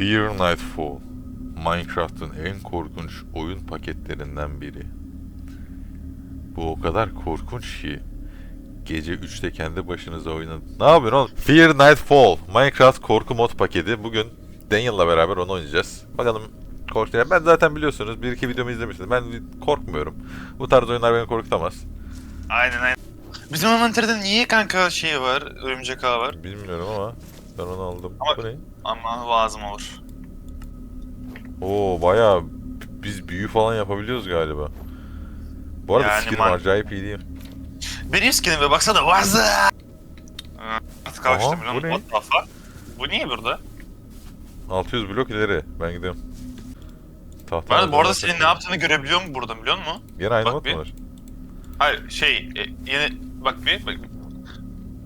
Fear Nightfall. Minecraft'ın en korkunç oyun paketlerinden biri. Bu o kadar korkunç ki gece 3'te kendi başınıza oynadın. Ne yapıyorsun oğlum? Fear Nightfall. Minecraft korku mod paketi. Bugün Daniel'la beraber onu oynayacağız. Bakalım korkacak. Ben zaten biliyorsunuz bir iki videomu izlemişsiniz. Ben korkmuyorum. Bu tarz oyunlar beni korkutamaz. Aynen aynen. Bizim inventörde niye kanka şey var, örümcek ağı var? Bilmiyorum ama ben onu aldım. Ama- Bu ne? Ama lazım olur. Oo bayağı biz büyü falan yapabiliyoruz galiba. Bu arada Yani skinim man- acayip iyi değil mi? Benim skinime baksana varza. Artık Aha, bu ne? What the fuck? Bu niye burada? 600 blok ileri. Ben gidiyorum. Tahta Ben bu arada senin ne yaptığını görebiliyor musun burada biliyor musun? Gene aynı Bak mod bir. mu var? Hayır şey e, yeni bak bir bak.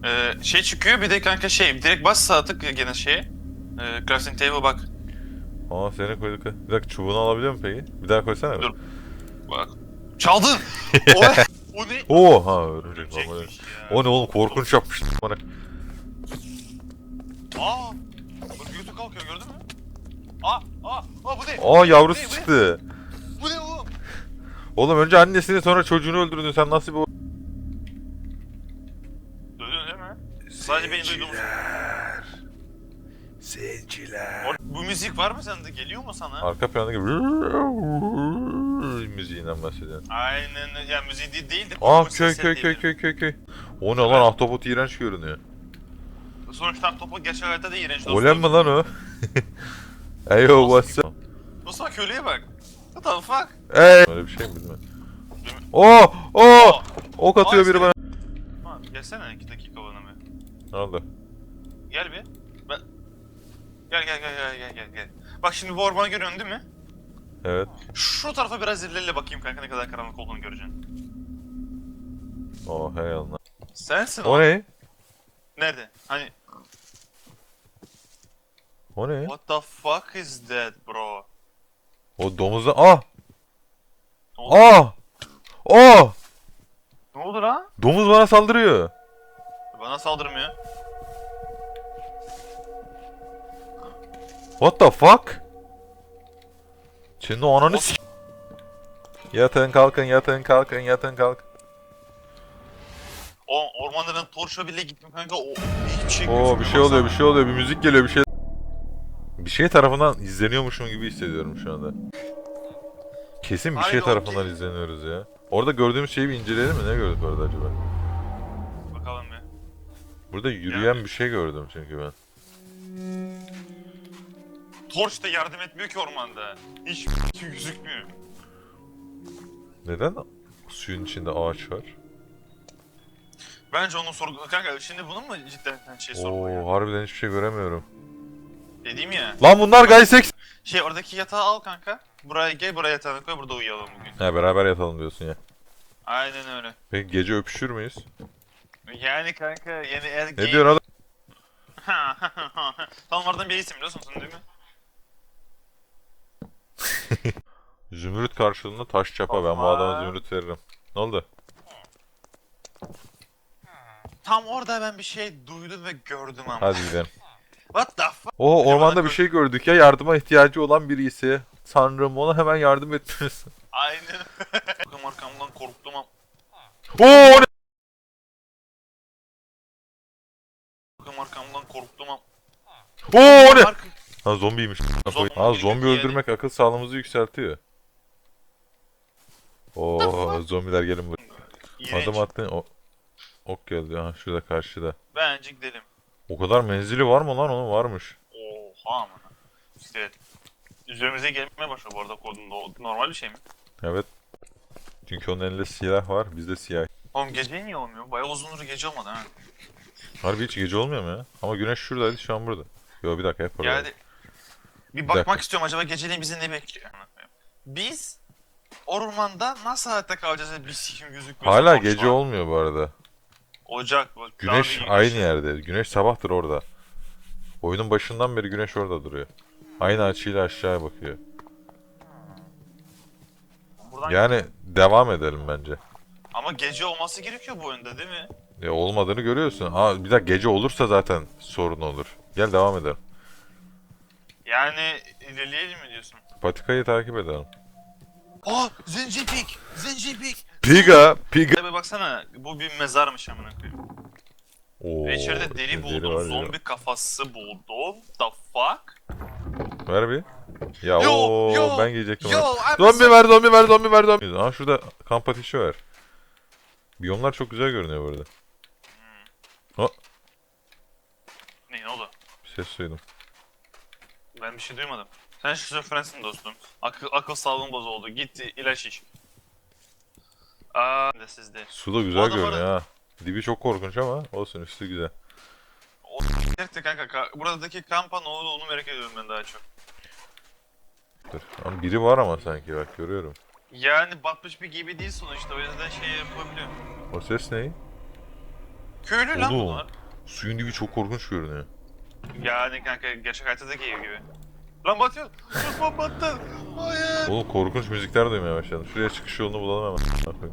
Ee, şey çıkıyor bir de kanka şey direkt bas sağ tık gene şeye. Ee, crafting table bak. Aa seni koyduk. Bir dakika çubuğunu alabiliyor mu peki? Bir daha koysana. Dur. Bak. Çaldın. o, o ne? Oo ha örümcek. Örümcekmiş ya. O ne oğlum korkunç yapmış. Bana. Aa! Bak YouTube kalkıyor gördün mü? Aa! Aa! Aa bu ne? Aa yavrusu Bu ne, bu ne? çıktı. Bu ne oğlum? Oğlum önce annesini sonra çocuğunu öldürdün. Sen nasıl bir... Duydun değil mi? Sadece benim duyduğum şey. Zenciler. Bu müzik var mı sende? Geliyor mu sana? Arka plandaki müziğinden bahsediyorum. Aynen ya müziği değil, değil de Aa korkunç köy köy köy köy köy köy. O ne lan ahtapot iğrenç görünüyor. Sonuçta topu gerçek hayatta da iğrenç. Olem mi lan o? Eyo what's up? Bak köylüye bak. What the fuck? Ey. Öyle bir şey mi bilmiyorum. Oo! Oo! Ok atıyor biri bana. Ha, gelsene iki dakika bana bir. Ne oldu? Gel bir. Gel gel gel gel gel gel gel. Bak şimdi bu ormanı görüyorsun değil mi? Evet. Şu tarafa biraz ilerle bakayım kanka ne kadar karanlık olduğunu göreceksin. Oh hey Allah. Sensin O ne? Nerede? Hani O ne? what the fuck is that bro? O domuza... Ah! Ne oldu? Ah! Oh! Ne oldu lan? Domuz bana saldırıyor. Bana saldırmıyor. What the fuck? Şimdi ananı s- Yatın kalkın yatın kalkın yatın kalkın. O ormanların torşa bile gittim kanka. O hiçbir şey Oo bir gözükmüyor şey oluyor bir şey oluyor bir müzik geliyor bir şey. Bir şey tarafından izleniyormuşum gibi hissediyorum şu anda. Kesin bir şey o tarafından ki- izleniyoruz ya. Orada gördüğümüz şeyi bir inceleyelim mi? Ne gördük orada acaba? Bakalım bir. Burada yürüyen bir şey gördüm çünkü ben. Torç da yardım etmiyor ki ormanda. Hiç şey gözükmüyor. Neden suyun içinde ağaç var? Bence onun sorgu... Kanka şimdi bunun mu cidden şey sorgu Oo harbiden hiçbir şey göremiyorum. Dediğim ya. Lan bunlar Gaysex. Şey oradaki yatağı al kanka. Buraya gel buraya yatağını koy burada uyuyalım bugün. He beraber yatalım diyorsun ya. Aynen öyle. Peki gece öpüşür müyüz? Yani kanka yani eğer Ne diyorsun adam? Tam onlardan birisin biliyorsun sen değil mi? Zümrüt karşılığında taş çapa. Ben bu adama zümrüt veririm. Ne oldu? Tam orada ben bir şey duydum ve gördüm ama. Hadi gidelim. What the fuck? Oo ormanda bir şey gördük ya yardıma ihtiyacı olan birisi. Sanırım ona hemen yardım etmelisin. Aynen. Bakın arkamdan korktum ama. Oo ne? Bakın arkamdan korktum ama. Oo ne? Ha zombiymiş. Zombi Ha zombi öldürmek akıl sağlığımızı yükseltiyor. Oo zombiler gelin buraya. İğrenç. Adım attın. O... Ok geldi. Ha şurada karşıda. Bence gidelim. O kadar menzili var mı lan onun? Varmış. Oha ama. İşte üzerimize gelmeye başlıyor bu arada kodun normal bir şey mi? Evet. Çünkü onun elinde silah var. Bizde siyah. Oğlum gece niye olmuyor? Bayağı uzundur gece olmadı ha. Harbi hiç gece olmuyor mu ya? Ama güneş şuradaydı şu an burada. Yo bir dakika hep orada. Yani bir bakmak dakika. istiyorum acaba geceliğin bizi ne bekliyor? Biz ormanda nasıl hayatta kalacağız? Bir sikim gözükmüyor. Hala gece olmuyor bu arada. Ocak. Bak, Güneş aynı güneşi. yerde. Güneş sabahtır orada. Oyunun başından beri güneş orada duruyor. Aynı açıyla aşağıya bakıyor. Buradan... Yani devam edelim bence. Ama gece olması gerekiyor bu oyunda değil mi? E, olmadığını görüyorsun. Aa, bir dakika gece olursa zaten sorun olur. Gel devam edelim. Yani ilerleyelim mi diyorsun? Patikayı takip edelim. Oh! Zencipik! Zencipik! Piga, piga. Tabi baksana bu bir mezarmış amına koyayım. Oo, Ve içeride deri buldum, var ya. zombi kafası buldum. The fuck? Ver bir. Ya Yo, o yo, ben giyecektim. yo, onu. Zombi ver, zombi ver, zombi ver, zombi. Aa şurada kamp ateşi var. Biyomlar çok güzel görünüyor bu arada. Ne ne oldu? Bir ses duydum. Ben bir şey duymadım. Sen şizofrensin dostum. Akıl, akıl sağlığın bozuldu. Git ilaç iç. Aa, de sizde. Su da güzel görünüyor ha. Dibi çok korkunç ama olsun üstü güzel. O gerçekten kanka. ka- buradaki kampa ne oldu onu merak ediyorum ben daha çok. Dur. Ama biri var ama sanki bak görüyorum. Yani batmış bir gibi değil sonuçta o yüzden şey yapabiliyorum. O ses ne? Köylü lan Oğlum. bunlar. Suyun dibi çok korkunç görünüyor. Yani kanka gerçek hayattaki gibi. Lan batıyor. Osman battı. Hayır. Oğlum korkunç müzikler duymaya başladım. Şuraya çıkış yolunu bulalım hemen.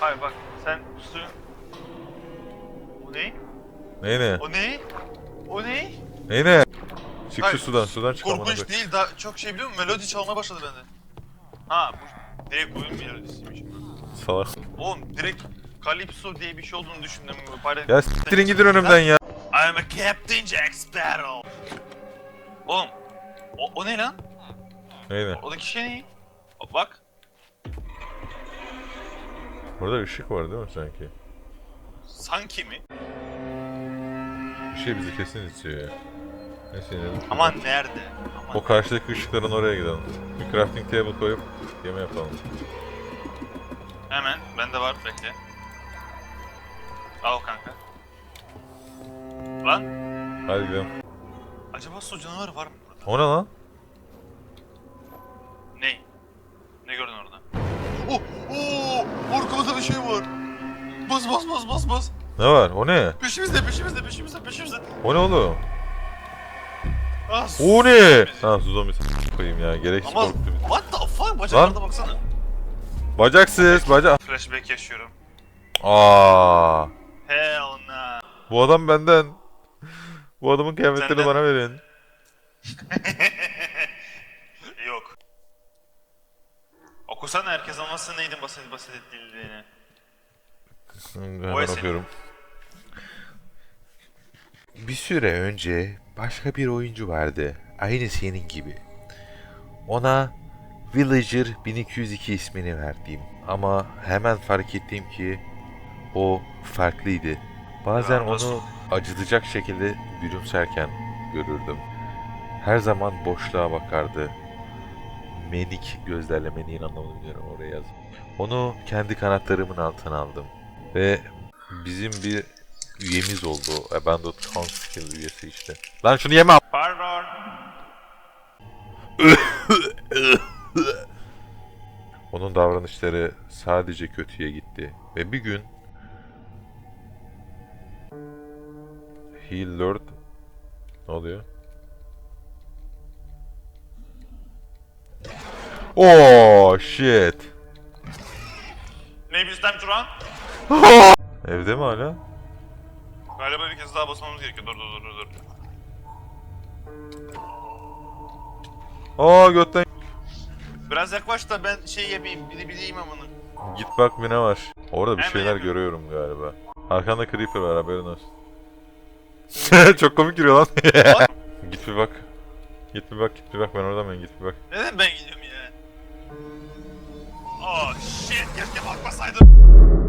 Hayır bak sen suyun... O ne? Ne ne? O ne? O ne? Ne ne? Çık Hayır, şu sudan, sudan çık Korkunç değil daha çok şey biliyor musun? Melodi çalmaya başladı bende. Ha bu direkt oyun melodisiymiş. Salak. Oğlum direkt Calypso diye bir şey olduğunu düşündüm. Pare... Ya siktirin gidin önümden ya. I'm a Captain Jack Sparrow. Oğlum o, o ne lan? Ne ne? Oradaki şey ne? Bak. Burada ışık var değil mi sanki? Sanki mi? Bir şey bizi kesin istiyor ya. Neyse inelim. Ama nerede? Ama O karşıdaki ışıkların oraya gidelim. Bir crafting table koyup yeme yapalım. hemen bende var bekle. Al kanka. Lan Hadi gidelim. acaba su canavarı var mı burada? O ne lan? Ne? Ne gördün orada? Oh! Oh! Arkamızda bir şey var. Bas bas bas bas bas. Ne var? O ne? Peşimizde peşimizde peşimizde peşimizde. O ne oğlum? Ah, su- O ne? Ha su zombisi koyayım ya. Gereksiz Ama korktu bizi. what the fuck bacaklarına baksana. Bacaksız, bacak. Flashback yaşıyorum. Aa, Hell no. bu adam benden. Bu adamın kıyafetlerini Senden. bana verin. Yok. Okusana herkes anlasın neydin basit basit edildiğini. Hemen eseri. okuyorum. Bir süre önce başka bir oyuncu vardı. Aynı senin gibi. Ona Villager 1202 ismini verdim. Ama hemen fark ettim ki o farklıydı. Bazen onu acıtacak şekilde gülümserken görürdüm. Her zaman boşluğa bakardı. Menik gözlerle meniğin anlamını bilmiyorum oraya yaz. Onu kendi kanatlarımın altına aldım. Ve bizim bir üyemiz oldu. Abandoned Council üyesi işte. Lan şunu yeme! Pardon. Onun davranışları sadece kötüye gitti. Ve bir gün He learned Ne oluyor? Oh shit. Maybe it's time to run. Evde mi hala? Galiba bir kez daha basmamız gerekiyor. Dur dur dur dur. Aa götten. Biraz yaklaş da ben şey yapayım. Bili bileyim amına. Git bak bir ne var. Orada bir Hemen şeyler yapıyorum. görüyorum galiba. Arkanda creeper var haberin olsun. Çok komik giriyor lan. git bir bak. Git bir bak, git bir bak. Ben oradan ben git bir bak. Neden ben gidiyorum ya? Oh shit keşke bakmasaydım.